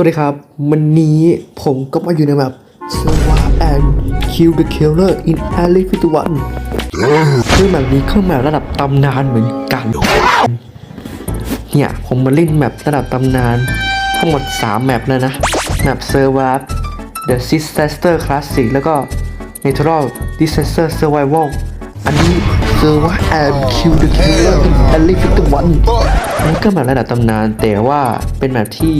สวัสดีครับ วันนี้ผมก็มาอยู่ในแบบ Survive and Kill the Killer in Area 51ซึ่งแบบนี้เข้ามาระดับตำนานเหมือนกัน เนี่ยผมมาเล่นแมประดับตำนาน ทั้งหมด 3 แมปแล้วนะ แมป Survive The Disaster Classic แล้วก็ Natural Disaster Survival อันนี้ Survive and Kill the Killer in Area 51มันก็แมประดับตำนาน แต่ว่าเป็นแมปที่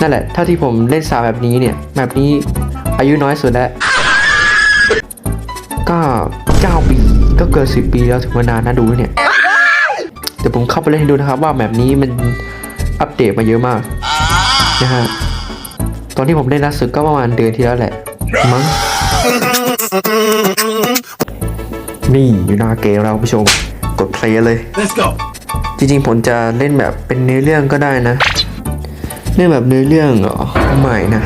นั่นแหละเท่าที่ผมเล่นสามแบบนี้เนี่ยแมปนี้อายุน้อยสุดแล้วก็ 9 ปีก็เกิน 10 ปีแล้วถึงเวลานานนะดูเนี่ยเดี๋ยวผมเข้าไปเล่นให้ดูนะครับ ว่าแบบนี้มันอัปเดตมาเยอะมากนะฮะตอนที่ผมเล่นล่าสุดก็ประมาณเดือนที่แล้วแหละมั้ง นี่อยู่หน้าเกมเราคุณผู้ชม กดเพลย์เลย Let's go. จริงๆผมจะเล่นแบบเป็นเนื้อเรื่องก็ได้นะเล่นแบบเนื้อเรื่องเหรอไม่นะ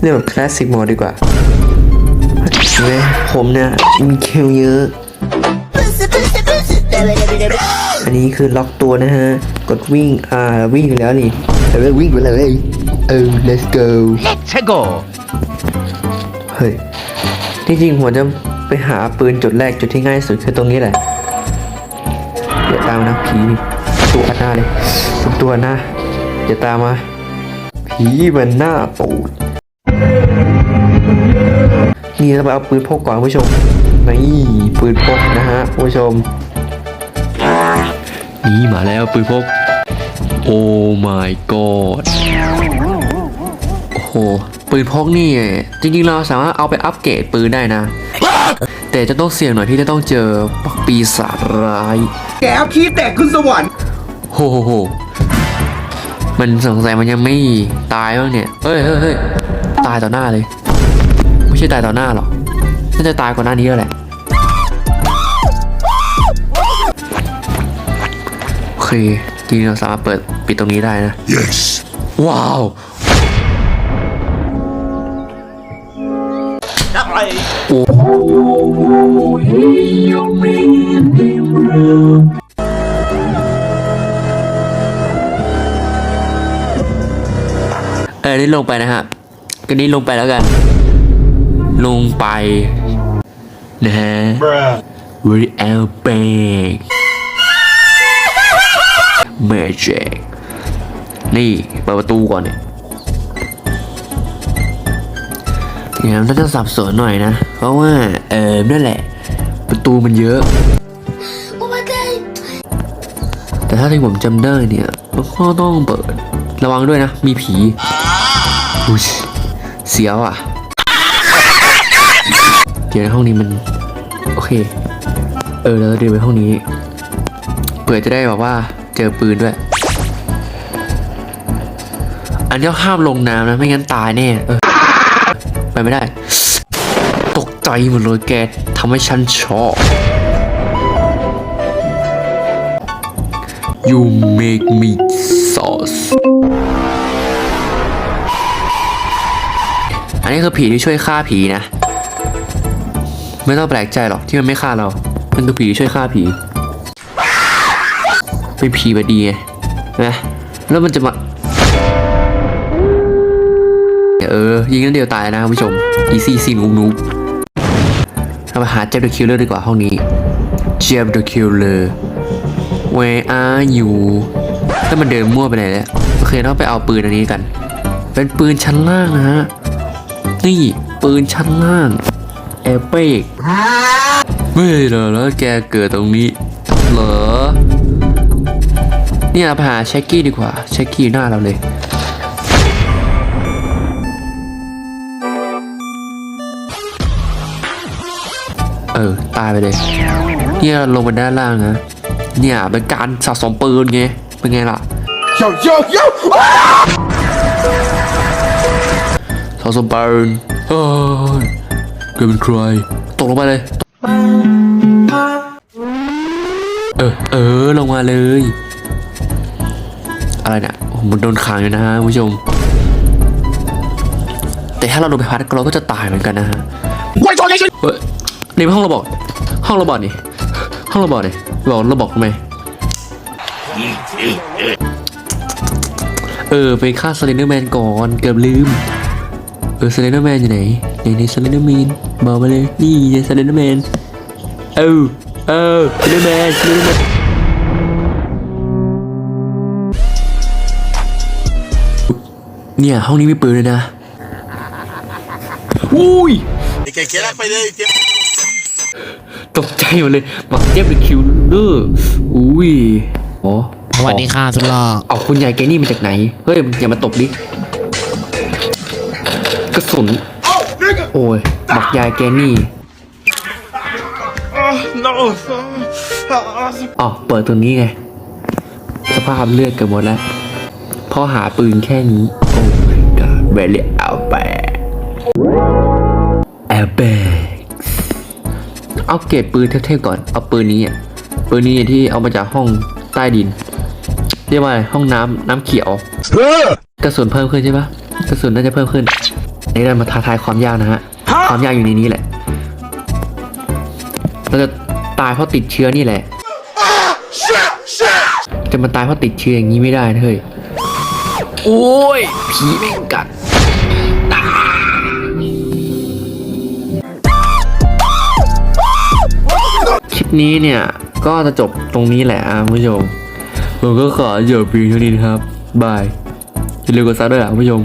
เล่นแบบคลาสสิกโหมดดีกว่าเว้ยผมเนี่ยมีเคลเยอะอันนี้คือล็อกตัวนะฮะ กดวิ่ง อ่า วิ่งอยู่แล้วนี่เออวิ่งไปเลย เออ let's go Let's go. เฮ้ยที่จริงผมจะไปหาปืนจุดแรกจุดที่ง่ายสุดคือตรงนี้แหละอย่าตามนะผีตัวหน้าเลยทุกตัวหน้าอย่าตามมาผีมันหน้าปูดนี่เราไปเอาปืนพกก่อนผู้ชมนี่ปืนพกนะฮะผู้ชมนี่มาแล้วปืนพกโอ้ my god โอ้โห ปืนพกนี่จริงๆเราสามารถเอาไปอัปเกรดปืนได้นะ แต่จะต้องเสี่ยงหน่อยที่จะต้องเจอปีศาจร้าย แกเอาขี้แตกขึ้นสวรรค์โหโหโหมันสงสัยมันยังไม่ตายบ้างเนี่ยเฮ้ยเฮ้ยเฮ้ยตายต่อหน้าเลย ไม่ใช่ตายต่อหน้าหรอกน่าจะตายก่อนหน้านี้แล้วแหละโอเคจริงๆเราสามารถเปิดปิดตรงนี้ได้นะ Yes. ว้าว เออนี่ลงไปนะฮะ ก็นี่ลงไปแล้วกัน ลงไป นะฮะ Bruh. Very L Bank Magic นี่เปิดประตูก่อนเนี่ย เดี๋ยวน่าจะสับสนหน่อยนะ เพราะว่าเออนั่นแหละ ประตูมันเยอะ แต่ถ้าที่ผมจำได้เนี่ยมันก็ต้องเปิด ระวังด้วยนะ มีผีอุ๊ยเสียวอะเดี๋ยวในห้องนี้มัน โอเค เออแล้วเดินไปห้องนี้เผื่อจะได้แบบว่าเจอปืนด้วย อันนี้ห้ามลงน้ำนะ ไม่งั้นตายแน่เออ ไปไม่ได้ ตกใจหมดเลยแกทำให้ฉันช็อก You make me sauce อันนี้คือผีที่ช่วยฆ่าผีนะ ไม่ต้องแปลกใจหรอกที่มันไม่ฆ่าเรา มันคือผีที่ช่วยฆ่าผี เป็นผีบดีไงนะแล้วมันจะมา เออ ยิงนั้นเดียวตายนะคุณผู้ชม อีซี่ซีนูนูเรามาหาเจฟเดอะคิลเลอร์ดีกว่าห้องนี้ เจฟเดอะคิลเลอร์ Where are you ถ้ามันเดินมั่วไปไหนแล้วโอเคต้องไปเอาปืนอันนี้กัน เป็นปืนชั้นล่างนะฮะ นี่ปืนชั้นล่างแอเปกไม่เหรอแล้วแกเกิดตรงนี้เหรอเนี่ยเราไปหาเช็คกี้ดีกว่าเช็คกี้หน้าเราเลย เออ ตายไปเลย เนี่ยลงมาด้านล่างนะ เนี่ยเป็นการสะสมปืนไง เป็นไงล่ะ Yo yo yo สะสมปืนเฮ้ยเกิดเป็นใครตกลงไปเลย เออ เออ ลงมาเลย อะไรเนี่ยโอ้โหมันโดนขังอยู่นะฮะคุณผู้ชม แต่ถ้าเราโดนไปพัดเราก็จะตายเหมือนกันนะฮะ Wait on nation เฮ้ย นี่เป็นห้องระบอดห้องระบอดนี่ห้องระบอดนี่บอกระบอกทำไมเออไปฆ่าสเลนเดอร์แมนก่อนเกือบลืม เออสเลนเดอร์แมนอยู่ไหนไหนในสเลนเดอร์แมนบอกมาเลยนี่ไงสเลนเดอร์แมนเออเออสเลนเดอร์แมนสเลนเดอร์แมนเนี่ยห้องนี้มีปืนเลยนะอุ้ย El que quiera pedir el tiempo. ตกใจหมดเลยบักเจ็บเป็นคิวเลอร์อุ้ยอ๋อสวัสดีค่ะสุดหล่อเอาคุณยายแกนี่มาจากไหน เฮ้ย อย่ามาตบดิ กระสุน โอ้ยบักยายแกนี่ No. อ๋อเปิดตรงนี้ไง สภาพเลือดเกือบหมดแล้วเพอหาปืนแค่นี้ โอ้ my god very out bad out bad เอา เกรดปืนเท่ๆก่อนเอาปืนนี้อะปืนนี้ที่เอามาจากห้องใต้ดิน เรียกว่าอะไรห้องน้ำน้ำเขียวกระสุนเพิ่มขึ้นใช่ปะกระสุนน่าจะเพิ่มขึ้นอันนี้เรามาท้าทายความยากนะฮะความยากอยู่ในนี้แหละเราจะตายเพราะติดเชื้อนี่แหละจะมาตายเพราะติดเชื้ออย่างนี้ไม่ได้นะเฮ้ยโอ้ยผีแม่งกัด นี้เนี่ยก็จะจบตรงนี้แหละคุณผู้ชมผมก็ขอจบเพียงเท่านี้นะครับบายอย่าลืมกดซับด้วยอะคุณผู้ชม